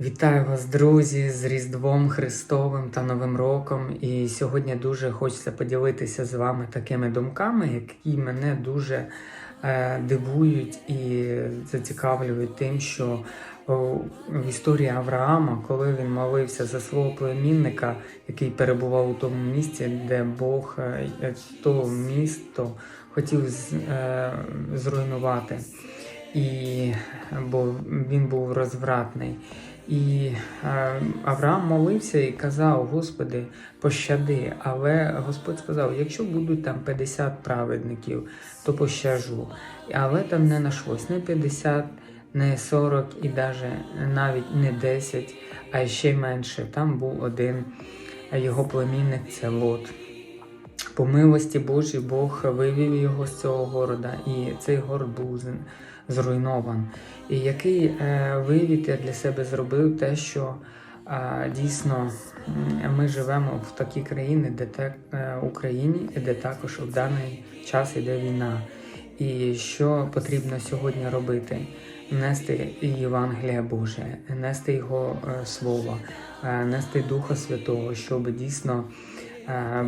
Вітаю вас, друзі, з Різдвом Христовим та Новим Роком. І сьогодні дуже хочеться поділитися з вами такими думками, які мене дуже е, дивують і зацікавлюють тим, що в історії Авраама, коли він молився за свого племінника, який перебував у тому місці, де Бог е, то місто хотів з- е, зруйнувати. І бо він був розвратний. І е, Авраам молився і казав: Господи, пощади. Але Господь сказав: якщо будуть там 50 праведників, то пощажу. Але там не нашлось не 50, не 40 і даже навіть не 10, а ще менше. Там був один його племінник це Лот. По милості Божій Бог вивів його з цього города, і цей город був з- зруйнован. І який е, вивід я для себе зробив те, що е, дійсно ми живемо в такій країні, де те, е, Україні, де також в даний час іде війна. І що потрібно сьогодні робити? Нести Євангелія Боже, нести Його е, Слово, е, нести Духа Святого, щоб дійсно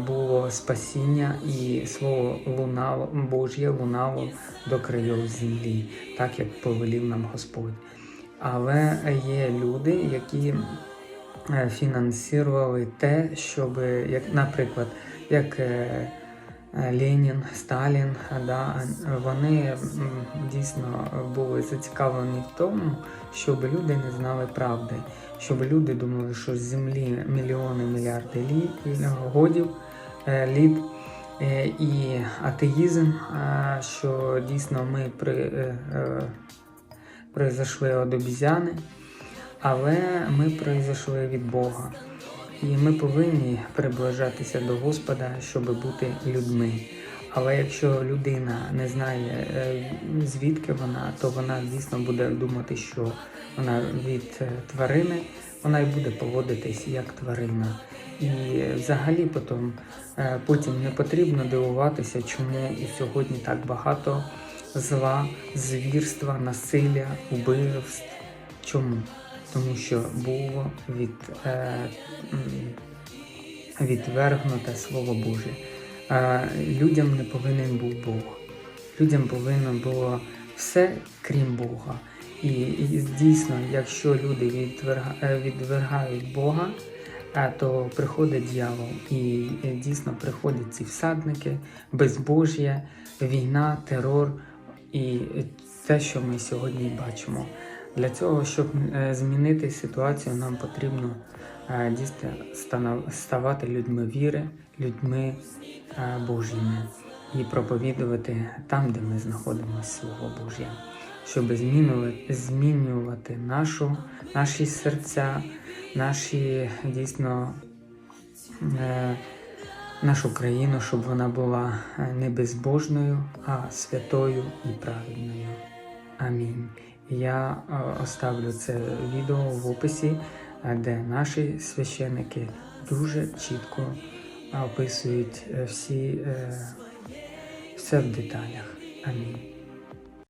було спасіння і слово лунало, Божє лунало до країв землі, так як повелів нам Господь. Але є люди, які е, фінансували те, щоб, як, наприклад, як е, е, Ленін, Сталін, да, вони дійсно були зацікавлені в тому, щоб люди не знали правди, щоб люди думали, що з землі мільйони, мільярди літ, годів, е, літ. Е, І атеїзм, е, що дійсно ми при, е, е, произошли від обізяни, але ми произошли від Бога. І ми повинні приближатися до Господа, щоб бути людьми. Але якщо людина не знає, е, звідки вона, то вона дійсно буде думати, що вона від е, тварини, вона й буде поводитись як тварина. І взагалі потім, е, потім не потрібно дивуватися, чому і сьогодні так багато зла, звірства, насилля, убивств. Чому? Тому що було від, е, відвергнуте Слово Боже. Е, людям не повинен був Бог. Людям повинно було все крім Бога. І, і дійсно, якщо люди відверга, е, відвергають Бога, е, то приходить дьявол. І дійсно приходять ці всадники, безбожжя, війна, терор і те, що ми сьогодні бачимо. Для цього, щоб е, змінити ситуацію, нам потрібно е, дійсно ставати людьми віри, людьми е, Божіми і проповідувати там, де ми знаходимося Слово Божє, щоб змінювати, змінювати нашу, наші серця, наші дійсно нашу країну, щоб вона була не безбожною, а святою і праведною. Амінь. Я е, оставлю це відео в описі, е, де наші священники дуже чітко описують е, всі, е, все в деталях. Амінь.